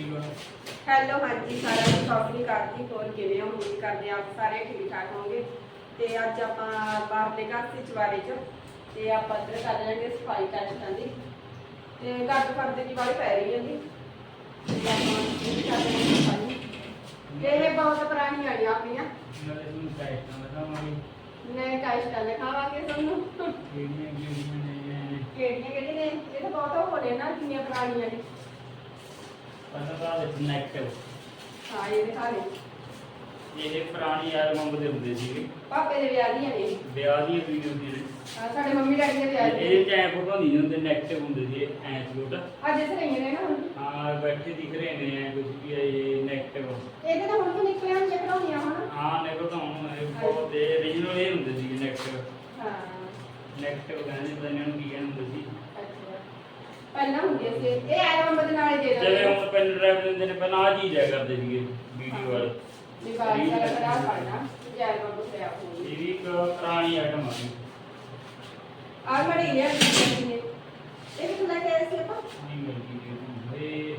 Hello ਹਾਂਜੀ ਸਾਰਿਆਂ ਨੂੰ ਅਕਾਲ ਜੀ ਹੋਰ ਕਿਵੇਂ ਹੋ ਉਮੀਦ ਕਰਦੇ ਆਪ ਸਾਰੇ ਠੀਕ ਠਾਕ ਹੋਵੋਗੇ। ਤੇ ਅੱਜ ਆਪਾਂ ਬਾਹਰਲੇ ਘਰ ਦੇ ਚਵਾਰੇ ਚ ਤੇ ਆਪਾਂ ਇੱਧਰ ਕਰ ਲਾਂਗੇ ਸਫ਼ਾਈ ਟੈਸਟਾਂ ਦੀ। ਤੇ ਘੱਟ ਫਰਦੇ ਦੀ ਵਾਲੀ ਪੈ ਰਹੀ ਹੈ ਜੀ ਤੇ ਆਪਾਂ ਇਹ ਕਰ ਲਾਂਗੇ ਸਫ਼ਾਈ। ਤੇ ਇਹ ਬਹੁਤ ਪੁਰਾਣੀ ਆਈ ਆਪਣੀਆਂ। ਨਵੇਂ ਟੈਸਟਾਂ ਦਿਖਾਵਾਂਗੇ ਤੁਹਾਨੂੰ। ਕਿਹੜੀਆਂ ਕਿਹੜੀਆਂ ਨੇ? ਇਹ ਤਾਂ ਬਹੁਤ ਹੋ ਨੇ ਨਾ ਕਿੰਨੀਆਂ ਪੁਰਾਣੀਆਂ ਨੇ। ਪਹਿਲਾਂ ਵਿੱਚ ਨੈਗੇਟਿਵ ਹਾਂ ਇਹ ਦਿਖਾ ਦੇ। ਇਹ ਪੁਰਾਣੀ ਐਲਬਮ ਦੇ ਹੁੰਦੇ ਸੀਗੇ। ਪਾਪੇ ਦੇ ਵਿਆਹ ਦੀਆਂ ਨੇ। ਵਿਆਹ ਦੀ ਵੀਡੀਓ ਦੀ ਆਹ ਸਾਡੇ ਮੰਮੀ ਡੈਡੀ ਦੇ ਵਿਆਹ ਦੀਆਂ ਇਹ ਚ ਐ ਫੋਟੋ ਨਹੀਂ ਹੁੰਦੇ ਨੈਗੇਟਿਵ ਹੁੰਦੇ ਸੀ ਐ ਫੋਟੋ ਅੱਜ ਇਸ ਰਹੀਆਂ ਨੇ ਨਾ ਹੁਣ। ਹਾਂ ਬੈਠੇ ਦਿਖ ਰਹੇ ਨੇ ਐ ਕੁਝ ਵੀ ਇਹ ਨੈਗੇਟਿਵ ਇਹਦੇ ਤਾਂ ਹੁਣ ਤੋਂ ਨਿਕਲਿਆ ਨਹੀਂ ਕਢਾਉਣੀਆਂ ਹੁਣ। ਹਾਂ ਨੇ ਤਾਂ ਹੁਣ ਇਹ ਬਹੁਤ ਦੇ original ਇਹ ਹੁੰਦੇ ਸੀ ਨੈਗੇਟਿਵ ਹਾਂ। ਨੈਗੇਟਿਵ ਕਹਿੰਦੇ ਪਤਾ ਨਹੀਂ ਉਹਨੂੰ ਕੀ ਕਹਿੰਦੇ ਹੁੰਦੇ ਸੀ। ਪਹਿਲਾਂ ਹੁੰਦੀਆਂ ਸੀ। ਇਹ ਐਲਬਮ ਦੇ ਨਾਲ ਹੀ ਦੇ ਦਿੰਦੇ ਪੈਨ ਡਰਾਈਵ ਦਿੰਦੇ ਨੇ ਪਹਿਲਾਂ ਆ ਚੀਜ਼ ਆ ਕਰਦੇ ਸੀਗੇ ਵੀਡੀਓ ਵਾਲੇ। ਬਾਈ ਸਾਰਾ ਖੜਾ ਪੜਨਾ ਜੇ ਐਲਬਮ ਤੋਂ ਪਿਆ ਹੋਈ ਇਹ ਵੀ ਇੱਕ ਪੁਰਾਣੀ ਆਈਟਮ ਆ ਗਈ ਆ ਮੜੀ ਨੇ ਇਹ ਵੀ ਲੈ ਕੇ ਆਏ ਸੀ ਆਪਾਂ ਨਹੀਂ ਮਿਲਦੀ ਜੀ ਇਹ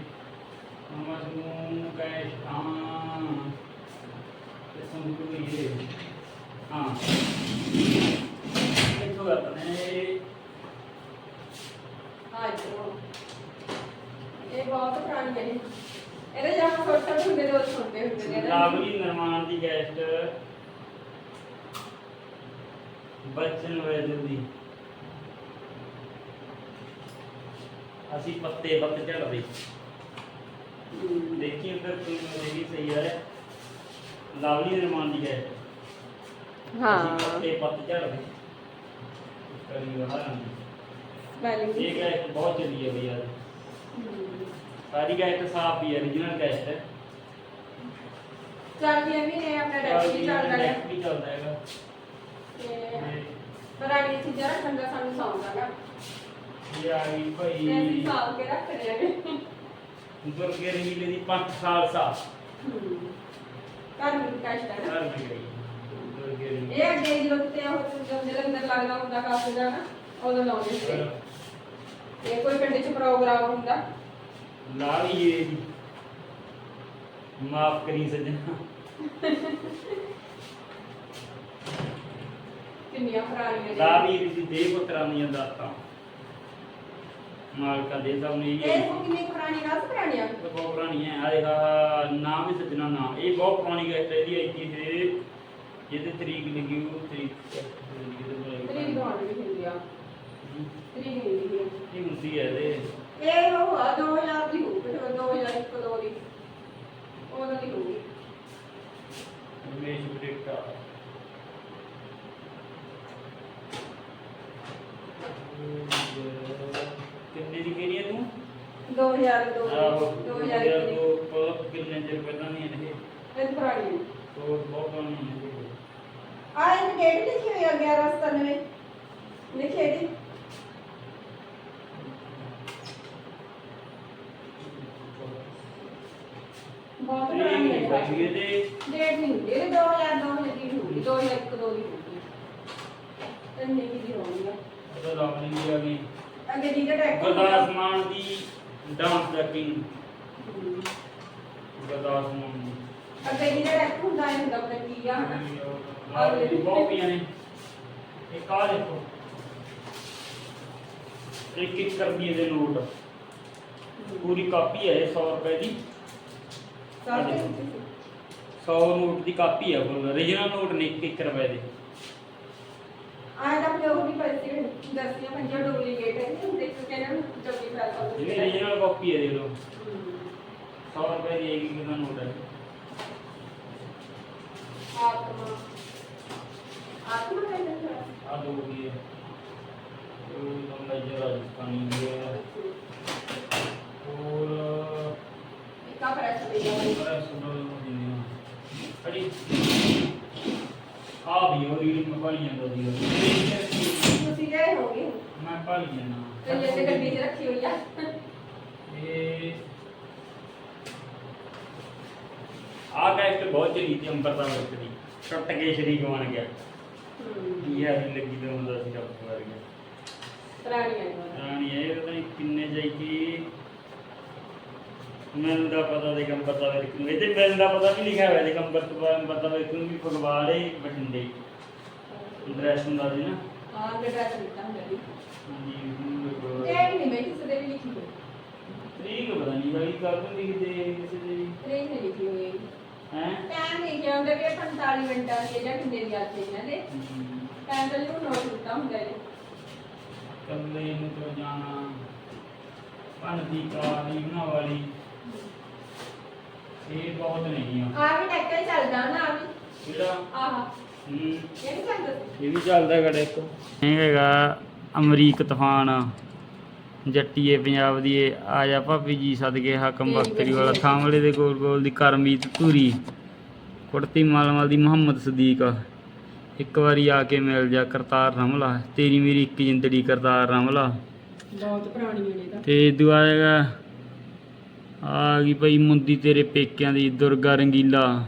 ਨਮਸ ਨੂੰ ਕੈਸ਼ ਹਾਂ ਤੇ ਵੀ ਇਹ ਹਾਂ ਇੱਥੋਂ ਕਰਦੇ ਹਾਂ ਜੀ ਇਹ ਬਹੁਤ ਪੁਰਾਣੀ ਹੈ ਇਹਦੇ ਜਾਂ ਛੋਟੇ ਛੋਟੇ ਹੁੰਦੇ ਦੋ ਛੋਟੇ ਹੁੰਦੇ ਨੇ ਇਹਦੇ। ਲਾਵਲੀ ਨਿਰਮਾਣ ਦੀ ਗੈਸਟ ਬਚਨ ਵੈਦਨ ਦੀ ਅਸੀਂ ਪੱਤੇ ਪੱਤ ਝੜਦੇ ਹਮ। ਦੇਖੀ ਉਧਰ ਕੋਈ ਮੇਰੀ ਸਹੀ ਹੈ। ਲਾਵਲੀ ਨਿਰਮਾਣ ਦੀ ਗੈਸਟ ਹਾਂ। ਪੱਤੇ ਪੱਤ ਝੜਦੇ ਕਰੀ ਵਾਲਾ ਸਪੈਲਿੰਗ ਇਹ ਗੈਸਟ ਬਹੁਤ ਚੱਲੀ ਹੈ ਬਈ ਯਾਰ। ਸਾਰੀ ਗੈਸਟ ਸਾਫ਼ ਹੀ ਹੈ origignal ਗੈਸਟ ਹੈ। ਚੱਲਦੀਆਂ ਵੀ ਨੇ ਆਪਣਾ ਡੈਕਸ ਵੀ ਚੱਲਦਾ ਹੈ। Deck ਵੀ ਹੈਗਾ ਤੇ ਪੁਰਾਣੀ ਚੀਜ਼ਾਂ ਰੱਖਣ ਦਾ ਸਾਨੂੰ ਸੌਂਕ ਹੈਗਾ ਇਹ ਗਈ ਤੇ ਅਸੀਂ ਭਾਈ ਸਾਂਭ ਕੇ ਰੱਖ ਰਹੇ ਹਾਂ ਦੁਰਗੇ ਰਹੀਲੇ ਦੀ 5 ਸਾਲ ਸਾਫ਼ ਘਰ ਨੂੰ ਕਸ਼ਟ ਹੈ ਨਾ। ਵੀ ਗਈ ਦੁਰਗੇ ਰਹੀਲੇ ਇਹ ਅੱਗੇ ਜਦੋਂ ਤੇ ਉਹ ਜਦੋਂ ਜਲੰਧਰ ਲੱਗਦਾ ਹੁੰਦਾ ਕਾਫੀ ਦਾ ਨਾ ਉਦੋਂ ਲਾਉਂਦੇ ਸੀ। ਤੇ ਕੋਈ ਪਿੰਡ 'ਚ ਪ੍ਰੋਗਰਾਮ ਹੁੰਦਾ। ਲਾਲੀ ਇਹ ਦੀ ਮਾਫ ਕਰੀ ਸੱਜਣਾ। ਕਿੰਨੀਆਂ ਪੁਰਾਣੀਆਂ ਨੇ? ਲਾਲੀ ਦੀ ਦੇਵ ਪੁੱਤਰਾਂ ਦੀਆਂ ਦਾਤਾਂ। ਮਾਲਕਾ ਦੇ ਸਾਹਮਣੇ ਇਹ ਇਹ ਹੁਣ ਕਿੰਨੀ ਪੁਰਾਣੀ ਗੱਲ ਪੁਰਾਣੀਆਂ? ਇਹ ਬਹੁਤ ਪੁਰਾਣੀ ਹੈ। ਆ ਦੇਖਾ ਨਾਮ ਵੀ ਸੱਜਣਾ ਨਾਮ। ਇਹ ਬਹੁਤ ਪੁਰਾਣੀ ਗੈਸਟ ਹੈ ਇਹਦੀ ਆਈ ਇਹ ਜਿਹਦੇ ਤਰੀਕ ਲਿਖੀ ਉਹ ਤਰੀਕ ਤਰੀਕ ਦਵਾਉਣ ਵੀ ਹੁੰਦੀ ਆ। ਤਰੀਕ ਨਹੀਂ ਹੁੰਦੀ। ਇਹ ਹੁੰਦੀ ਹੈ ਇਹਦੇ। ਇਹ ਉਹ ਆ 2000 ਦੀ ਹੋਊ ਫਿਰ 2001 ਦੋ ਦੀ। ਉਹਨਾਂ ਦੀ ਹੋਊਗੀ ਰਮੇਸ਼ ਬ੍ਰੇਕਾ ਕਿੰਨੇ ਦੀ ਕਿਹੜੀ ਹੈ ਤੂੰ 2002 ਆਹੋ 2001 ਦੀ ਤੋਂ ਬਹੁਤ ਕਿੰਨੇ ਚਿਰ ਪਹਿਲਾਂ ਨਹੀਂ ਇਹ? ਇਹ ਪੁਰਾਣੀ ਹੈ। ਤੋਂ ਬਹੁਤ ਪੁਰਾਣੀ ਹੈ ਆ ਇਹ ਡੇਟ ਲਿਖੀ ਹੋਈ ਆ 1197 ਲਿਖੇ ਦੀ ਬਹੁਤ ਪੁਰਾਣੀ ਹੈ ਇਹ ਇਹ। ਬਚੀ ਇਹਦੇ। ਡੇਟ ਨਹੀਂ ਹੁੰਦੀ ਇਹ 2002 ਦੀ ਹੋਊਗੀ 2001 ਦੋ ਦੀ ਹੋਊਗੀ। ਇੰਨੀ ਕੀ ਦੀ ਹੋਣੀ ਆ ਉਹਦਾ ਨਾਮ ਨਹੀਂ ਆ ਗਈ ਅੱਗੇ ਦੀ ਟੈਕ ਗੁਰਦਾਸ ਮਾਨ ਦੀ ਡਾਂਸ ਦਾ ਕਿੰਗ ਗੁਰਦਾਸ ਮਾਨ ਦੀ ਅੱਗੇ ਦੀ ਟੈਕ ਹੁੰਦਾ ਹੈ ਹੁੰਦਾ ਕੀ ਆ ਹਨਾ? ਜਿਹੜੀ ਬਹੁਤ ਨੇ। ਇੱਕ ਆ ਦੇਖੋ। ਇੱਕ ਇੱਕ ਰੁਪਏ ਦੇ ਨੋਟ। ਪੂਰੀ ਕਾਪੀ ਹੈ ਇਹ 100 ਰੁਪਏ ਦੀ। ਸਾਰੇ 100 ਨੋਟ ਦੀ ਕਾਪੀ ਹੈ ਫੁੱਲ origignal ਨੋਟ ਨੇ 1 ਰੁਪਏ ਦੇ। आज आप लोगों की पर्ची दस या पंद्रह डुप्लीकेट है देख चुके हैं ना चौबीस साल का ये रीजनल कॉपी है ये लोग हम्म। सौ रुपए की एक ही का नोट है? आत्मा। आत्मा है ना आप लोगों हाँ, की है। तो लंबाई जो राजस्थानी की है। और का प्राइस है। प्राइस सुनो तो अरे हाँ आ भी और ये में पानी आता है। ਪੜ੍ਹ ਜਾਣਾ। ਤੇ ਜੇ ਗੱਡੀ 'ਚ ਰੱਖੀ ਹੋਈ ਆ। ਇਹ ਆ ਗੈਸਟ ਬਹੁਤ ਚਲੀ ਤੀ ਅੰਬਰਤਾ ਵਿੱਚ ਦੀ। ਟੁੱਟ ਕੇ ਸ਼ਰੀਕ ਬਣ ਗਿਆ। ਇਹ ਆ ਲੱਗੀ ਤੇ ਹੁੰਦਾ ਸੀ ਰੱਬ ਵਰ ਗਿਆ ਪੁਰਾਣੀ ਆਈ ਹੋਈ ਰਾਣੀ ਇਹ ਪਤਾ ਨਹੀਂ ਕਿੰਨੇ ਜਾਈ ਕੀ ਮੈਨੂੰ ਦਾ ਪਤਾ ਦੇ ਕੰਬਰ ਦਾ ਵੇਖ ਨੂੰ ਇਹਦੇ ਮੈਨੂੰ ਦਾ ਪਤਾ ਵੀ ਲਿਖਿਆ ਹੋਇਆ ਦੇ ਕੰਬਰ ਤੋਂ ਬਾਅਦ ਪਤਾ ਵੇਖ ਨੂੰ ਵੀ ਫਗਵਾੜੇ ਬਠਿੰਡੇ ਐਡਰੈਸ ਹੁੰਦਾ ਸੀ ਨਾ। ਹਾਂ ਬੇਟਾ ਹਾਂਜੀ ਹੁਣ ਟੈਗ ਨਹੀਂ ਮੈਂ ਕਿਸੇ ਦੇ ਵੀ ਲਿਖੀ ਹੋਈ। ਤਰੀਕ ਪਤਾ ਨਹੀਂ ਬਾਈ ਕਰ ਦਿੰਦੀ ਕਿਤੇ ਕਿਸੇ ਦੇ ਟ੍ਰੇਨ ਨਹੀਂ ਲਿਖੀ ਹੋਈ। ਹੈ? ਟਾਈਮ ਲਿਖਿਆ ਹੁੰਦਾ ਵੀ ਇਹ 45 ਮਿੰਟਾਂ ਦੀ ਜਾਂ ਕਿੰਨੇ ਦੀ ਆਤੇ ਇਹਨਾਂ ਦੇ। ਟਾਈਮ ਤਾਂ ਜ਼ਰੂਰ ਨੋਟ ਕੀਤਾ ਹੁੰਦਾ ਹੈ। ਕੱਲੇ ਨੂੰ ਤੋਂ ਜਾਣਾ ਪਣ ਦੀ ਕਾਲੀ ਬਣਾ ਵਾਲੀ। ਇਹ ਬਹੁਤ ਨਹੀਂ ਆ। ਆ ਵੀ ਟੈਕਟਰ ਚੱਲਦਾ ਨਾ ਆ ਵੀ। ਕਿਹੜਾ? ਆਹ। ਇਹ ਚੱਲਦਾ ਇਹ ਵੀ ਚੱਲਦਾ ਗੜਾ ਇੱਕ ਹੈਗਾ ਅਮਰੀਕ ਤੂਫਾਨ। ਜੱਟੀਏ ਪੰਜਾਬ ਦੀ ਇਹ ਆ ਜਾ ਭਾਬੀ ਜੀ ਸਦਕੇ ਹਾਕਮ ਬਖਤਰੀ ਵਾਲਾ ਥਾਮਲੇ ਦੇ ਗੋਲ ਗੋਲ ਦੀ ਕਰਮੀਤ ਧੂਰੀ। ਕੁੜਤੀ ਮਾਲ ਮਾਲ ਦੀ ਮੁਹੰਮਦ ਸਦੀਕ। ਇੱਕ ਵਾਰੀ ਆ ਕੇ ਮਿਲ ਜਾ ਕਰਤਾਰ ਰਮਲਾ। ਤੇਰੀ ਮੇਰੀ ਇੱਕ ਜ਼ਿੰਦੜੀ ਕਰਤਾਰ ਰਮਲਾ। ਬਹੁਤ ਪੁਰਾਣੀ ਨੇ ਤਾਂ। ਤੇ ਦੁਆ ਹੈਗਾ ਆ ਗਈ ਭਈ ਮੁੰਦੀ ਤੇਰੇ ਪੇਕਿਆਂ ਦੀ ਦੁਰਗਾ ਰੰਗੀਲਾ।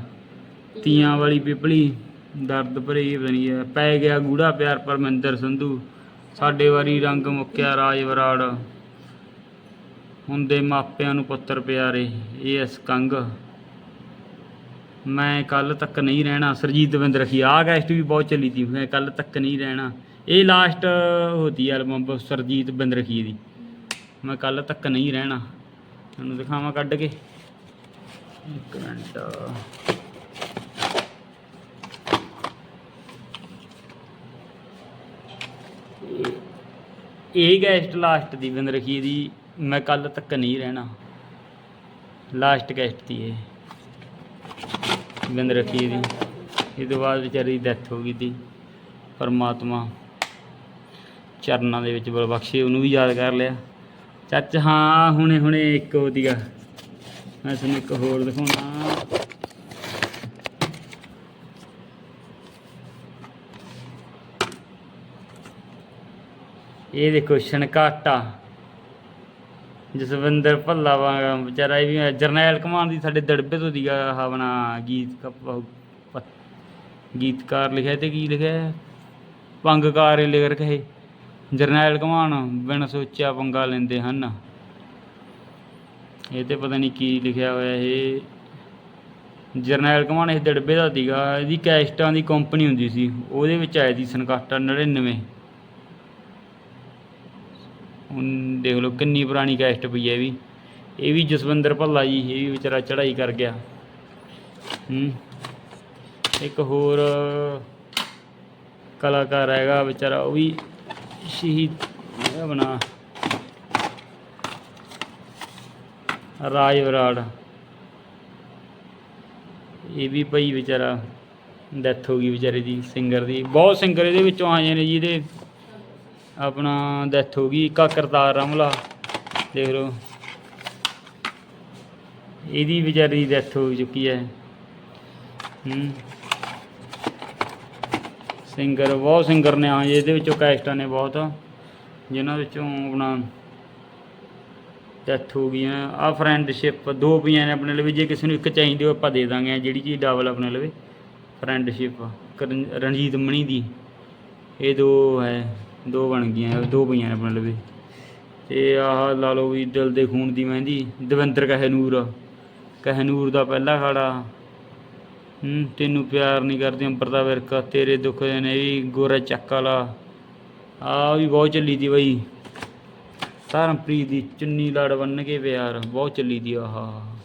ਤੀਆਂ ਵਾਲੀ ਪਿਪਲੀ। ਦਰਦ ਭਰੀ ਬਣੀ ਹੈ ਪੈ ਗਿਆ ਗੂੜਾ ਪਿਆਰ ਪਰਮਿੰਦਰ ਸੰਧੂ। ਸਾਡੇ ਵਾਰੀ ਰੰਗ ਮੁੱਕਿਆ ਰਾਜ ਵਰਾੜ। ਹੁੰਦੇ ਮਾਪਿਆਂ ਨੂੰ ਪੁੱਤਰ ਪਿਆਰੇ, ਇਹ ਇਸ ਕੰਗ। ਮੈਂ ਕੱਲ ਤੱਕ ਨਹੀਂ ਰਹਿਣਾ। ਸਰਜੀਤ ਦਵਿੰਦਰ ਰਖੀ ਆ ਗੈਸਟ ਵੀ ਬਹੁਤ ਚੱਲੀ ਤੀ। ਮੈਂ ਕੱਲ ਤੱਕ ਨਹੀਂ ਰਹਿਣਾ। ਇਹ ਲਾਸਟ ਹੋਤੀ ਐਲਬਮ ਸਰਜੀਤ ਬਿੰਦਰ ਰਖੀ ਦੀ। ਮੈਂ ਕੱਲ ਤੱਕ ਨਹੀਂ ਰਹਿਣਾ। ਤੁਹਾਨੂੰ ਦਿਖਾਵਾਂ ਕੱਢ ਕੇ। ਇੱਕ ਮਿੰਟ। ਇਹ ਗੈਸਟ ਲਾਸਟ ਦੀ ਬਿੰਦ ਰਖੀ ਦੀ ਮੈਂ ਕੱਲ ਤੱਕ ਨਹੀਂ ਰਹਿਣਾ। ਲਾਸਟ ਗੈਸਟ ਦੀ ਇਹ। ਬਿੰਦ ਰਖੀ ਦੀ। ਇਹ ਤੋਂ ਬਾਅਦ ਵਿਚਾਰੀ ਡੈਥ ਹੋ ਗਈ ਤੀ ਪਰਮਾਤਮਾ ਚਰਨਾਂ ਦੇ ਵਿੱਚ ਬਖਸ਼ੇ, ਉਹਨੂੰ ਵੀ ਯਾਦ ਕਰ ਲਿਆ। ਚੱਚ, ਹਾਂ ਹੁਣੇ ਹੁਣੇ ਇੱਕ ਉਹਦੀਗਾ ਮੈਂ ਤੁਹਾਨੂੰ ਇੱਕ ਹੋਰ ਦਿਖਾਉਣਾ। ਇਹ ਦੇਖੋ ਛਣਕਾਟਾ। ਜਸਵਿੰਦਰ ਭੱਲਾ ਵਾਂਗਾ ਵਿਚਾਰਾ ਇਹ ਵੀ ਜਰਨੈਲ ਕਮਾਨ ਦੀ ਸਾਡੇ ਦੜਬੇ ਤੋਂ ਦੀਗਾ ਆਹ ਆਪਣਾ ਗੀਤ ਗੀਤਕਾਰ ਲਿਖਿਆ ਤੇ ਕੀ ਲਿਖਿਆ ਪੰਗਕਾਰ ਲਿਖ ਰਖੇ। ਜਰਨੈਲ ਕਮਾਨ ਬਿਨ ਸੋਚਿਆ ਪੰਗਾ ਲੈਂਦੇ ਹਨ। ਇਹ ਤੇ ਪਤਾ ਨਹੀਂ ਕੀ ਲਿਖਿਆ ਹੋਇਆ ਇਹ। ਜਰਨੈਲ ਕਮਾਨ ਇਹ ਦੜਬੇ ਦਾ ਸੀਗਾ ਇਹਦੀ ਕੈਸਟਾਂ ਦੀ ਕੰਪਨੀ ਹੁੰਦੀ ਸੀ, ਉਹਦੇ ਵਿੱਚ ਆਇਆ ਸੀ ਸੰਕਾਟਾ 99 ਹੁਣ ਦੇਖ ਲਓ ਕਿੰਨੀ ਪੁਰਾਣੀ ਕੈਸਟ ਪਈ ਹੈ ਇਹ ਵੀ। ਇਹ ਵੀ ਜਸਵਿੰਦਰ ਭੱਲਾ ਜੀ, ਇਹ ਵੀ ਵਿਚਾਰਾ ਚੜ੍ਹਾਈ ਕਰ ਗਿਆ। ਹੂੰ। ਇੱਕ ਹੋਰ ਕਲਾਕਾਰ ਹੈਗਾ ਵਿਚਾਰਾ, ਉਹ ਵੀ ਸ਼ਹੀਦ ਬਣਾ ਰਾਜ ਬਰਾੜ ਇਹ ਵੀ ਭਾਈ ਵਿਚਾਰਾ। ਡੈਥ ਹੋ ਗਈ ਵਿਚਾਰੇ ਦੀ ਸਿੰਗਰ ਦੀ। ਬਹੁਤ ਸਿੰਗਰ ਇਹਦੇ ਵਿੱਚੋਂ ਆਏ ਨੇ ਜੀ, ਇਹਦੇ ਆਪਣਾ ਡੈਥ ਹੋ ਗਈ, ਇੱਕ ਕਰਤਾਰ ਰਮਲਾ, ਦੇਖ ਲਓ। ਇਹਦੀ ਵਿਚਾਰੀ ਡੈਥ ਹੋ ਚੁੱਕੀ ਹੈ। ਹੂੰ। ਸਿੰਗਰ ਬਹੁਤ ਸਿੰਗਰ ਨੇ, ਹਾਂ, ਇਹਦੇ ਵਿੱਚੋਂ ਕੈਸਟਾਂ ਨੇ ਬਹੁਤ, ਜਿਨ੍ਹਾਂ ਵਿੱਚੋਂ ਆਪਣਾ ਡੈਥ ਹੋ ਗਈਆਂ। ਆ ਫਰੈਂਡਸ਼ਿਪ ਦੋ ਪਈਆਂ ਨੇ ਆਪਣੇ ਲਈ ਜੇ ਕਿਸੇ ਨੂੰ ਇੱਕ ਚਾਹੀਦੀ ਹੋ ਆਪਾਂ ਦੇ ਦਾਂਗੇ ਜਿਹੜੀ ਚੀਜ਼ ਡਬਲ ਆਪਣੇ ਲਵੇ ਫਰੈਂਡਸ਼ਿਪ ਰਣਜੀਤ ਮਣੀ ਦੀ, ਇਹ ਦੋ ਹੈ। ਦੋ ਬਣ ਗਈਆਂ, ਦੋ ਪਈਆਂ ਨੇ ਆਪਣੇ ਲਈ ਤੇ ਆਹ ਲਾ ਲਓ ਵੀ ਦਿਲ ਦੇ ਖੂਨ ਦੀ ਮਹਿੰਦੀ, ਦਵਿੰਦਰ ਕਹਨੂਰ ਕਹਨੂਰ ਦਾ ਪਹਿਲਾ ਖਾੜਾ। ਹੂੰ, ਤੈਨੂੰ ਪਿਆਰ ਨਹੀਂ ਕਰਦੀ ਅੰਬਰ ਦਾ ਵਿਰਕਾ, ਤੇਰੇ ਦੁੱਖ ਦੇ ਨੇ ਵੀ ਗੋਰਾ ਚੱਕ ਵਾਲਾ। ਆ ਵੀ ਬਹੁਤ ਚੱਲੀ ਦੀ ਬਈ। ਧਰਮਪ੍ਰੀਤ ਦੀ ਚੁੰਨੀ ਲੜ ਬੰਨ ਕੇ ਪਿਆਰ, ਬਹੁਤ ਚੱਲੀ ਦੀ ਆਹਾ।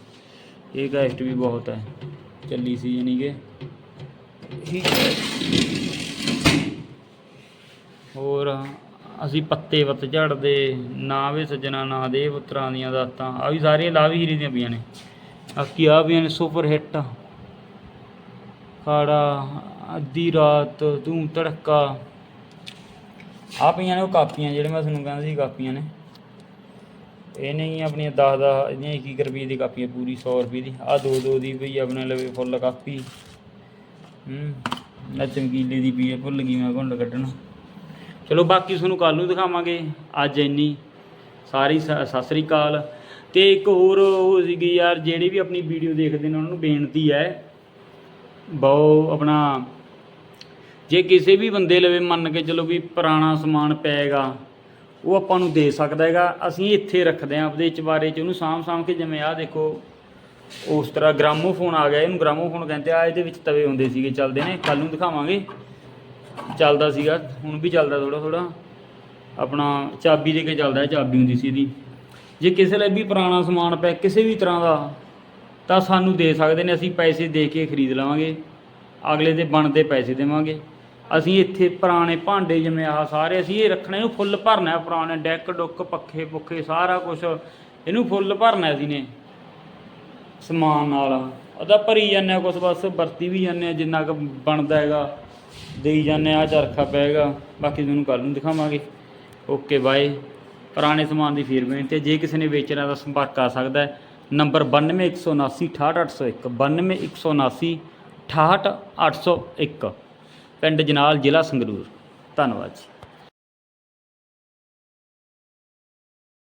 ਇਹ ਗੈਸਟ ਵੀ ਬਹੁਤ ਹੈ, ਚੱਲੀ ਸੀ ਯਾਨੀ ਕਿ। ਹੋਰ ਅਸੀਂ ਪੱਤੇ ਵੱਤ ਝੜਦੇ ਨਾ ਵੇ ਸੱਜਣਾ ਨਾ ਦੇ ਪੁੱਤਰਾਂ ਦੀਆਂ ਦਾਤਾਂ ਆ ਵੀ ਸਾਰੀਆਂ ਲਾਵੀ ਹੀਰੇ ਦੀਆਂ ਪਈਆਂ ਨੇ। ਬਾਕੀ ਆ ਵੀ ਨੇ ਸੁਪਰ ਹਿੱਟ। ਖਾੜਾ, ਅੱਧੀ ਰਾਤ ਤੂੰ ਧੜਕਾ। ਆ ਪਈਆਂ ਨੇ ਉਹ ਕਾਪੀਆਂ, ਜਿਹੜੇ ਮੈਂ ਤੁਹਾਨੂੰ ਕਹਿੰਦਾ ਸੀ ਕਾਪੀਆਂ ਨੇ। ਇਹ ਨਹੀਂ ਆਪਣੀਆਂ 10 10 ਇਹਦੀਆਂ 21 ਰੁਪਏ ਦੀ ਕਾਪੀਆਂ ਪੂਰੀ 100 ਰੁਪਏ ਦੀ। ਆ ਦੋ ਦੋ ਦੀ ਪਈ ਆਪਣੇ ਲਵੇ ਫੁੱਲ ਕਾਪੀ। ਹੂੰ ਆ ਚਮਕੀਲੇ ਦੀ ਪਈ ਭੁੱਲ ਗਈ ਮੈਂ ਘੁੰਡ ਕੱਢਣਾ। ਚਲੋ ਬਾਕੀ ਤੁਹਾਨੂੰ ਕੱਲ ਨੂੰ ਦਿਖਾਵਾਂਗੇ, ਅੱਜ ਇੰਨੀ। ਸਾਰੀ ਸ- ਸਤਿ ਸ੍ਰੀ ਅਕਾਲ। ਤੇ ਇੱਕ ਹੋਰ ਉਹ ਸੀਗੀ ਯਾਰ, ਜਿਹੜੇ ਵੀ ਆਪਣੀ ਵੀਡੀਓ ਦੇਖਦੇ ਨੇ, ਉਹਨਾਂ ਨੂੰ ਬੇਨਤੀ ਹੈ, ਬਹੁ ਆਪਣਾ, ਜੇ ਕਿਸੇ ਵੀ ਬੰਦੇ ਲਵੇ ਮੰਨ ਕੇ ਚਲੋ ਵੀ ਪੁਰਾਣਾ ਸਮਾਨ ਪਏਗਾ ਉਹ ਆਪਾਂ ਨੂੰ ਦੇ ਸਕਦਾ ਹੈਗਾ। ਅਸੀਂ ਇੱਥੇ ਰੱਖਦੇ ਹਾਂ ਆਪਦੇ ਚਵਾਰੇ 'ਚ, ਉਹਨੂੰ ਸਾਂਭ ਸਾਂਭ ਕੇ ਜਿਵੇਂ ਆਹ ਦੇਖੋ, ਉਸ ਤਰ੍ਹਾਂ ਗ੍ਰਾਮੋਫੋਨ ਆ ਗਿਆ, ਇਹਨੂੰ ਗ੍ਰਾਮੋਫੋਨ ਕਹਿੰਦੇ ਆ, ਇਹਦੇ ਵਿੱਚ ਤਵੇ ਹੁੰਦੇ ਸੀਗੇ, ਚੱਲਦੇ ਨੇ ਕੱਲ ਨੂੰ ਦਿਖਾਵਾਂਗੇ। ਚੱਲਦਾ ਸੀਗਾ, ਹੁਣ ਵੀ ਚੱਲਦਾ ਥੋੜਾ ਥੋੜਾ ਆਪਣਾ ਚਾਬੀ ਦੇ ਕੇ ਚੱਲਦਾ ਚਾਬੀ ਹੁੰਦੀ ਸੀ ਇਹਦੀ। ਜੇ ਕਿਸੇ ਲਈ ਵੀ ਪੁਰਾਣਾ ਸਮਾਨ ਪਿਆ ਕਿਸੇ ਵੀ ਤਰ੍ਹਾਂ ਦਾ, ਤਾਂ ਸਾਨੂੰ ਦੇ ਸਕਦੇ ਨੇ, ਅਸੀਂ ਪੈਸੇ ਦੇ ਕੇ ਖਰੀਦ ਲਵਾਂਗੇ। ਅਗਲੇ ਦੇ ਬਣਦੇ ਪੈਸੇ ਦੇਵਾਂਗੇ। ਅਸੀਂ ਇੱਥੇ ਪੁਰਾਣੇ ਭਾਂਡੇ ਜਿਵੇਂ ਆਹ ਸਾਰੇ ਅਸੀਂ ਇਹ ਰੱਖਣਾ, ਇਹਨੂੰ ਫੁੱਲ ਭਰਨਾ ਪੁਰਾਣੇ ਡੈਕ, ਡੁੱਕ, ਪੱਖੇ, ਪੁੱਖੇ, ਸਾਰਾ ਕੁਝ ਇਹਨੂੰ ਫੁੱਲ ਭਰਨਾ ਅਸੀਂ ਨੇ। ਸਮਾਨ ਨਾਲ। ਉਹਦਾ ਭਰੀ ਜਾਂਦੇ ਆ ਕੁਛ, ਬਸ ਵਰਤੀ ਵੀ ਜਾਂਦੇ ਆ ਜਿੰਨਾ ਕੁ ਬਣਦਾ ਹੈਗਾ। ਦੇਈ ਜਾਂਦੇ ਆ ਚਰਖਾ ਪਏਗਾ ਬਾਕੀ ਤੁਹਾਨੂੰ ਕੱਲ ਨੂੰ ਦਿਖਾਵਾਂਗੇ। Okay, bye. ਪੁਰਾਣੇ ਸਮਾਨ ਦੀ ਫੇਰ ਬੇਨਤੀ ਹੈ, ਜੇ ਕਿਸੇ ਨੇ ਵੇਚਣਾ ਤਾਂ ਸੰਪਰਕ ਕਰ ਸਕਦਾ ਹੈ। ਨੰਬਰ 9217 68801 9217 68801 ਪਿੰਡ ਜਨਾਲ, ਜ਼ਿਲ੍ਹਾ ਸੰਗਰੂਰ। ਧੰਨਵਾਦ ਜੀ।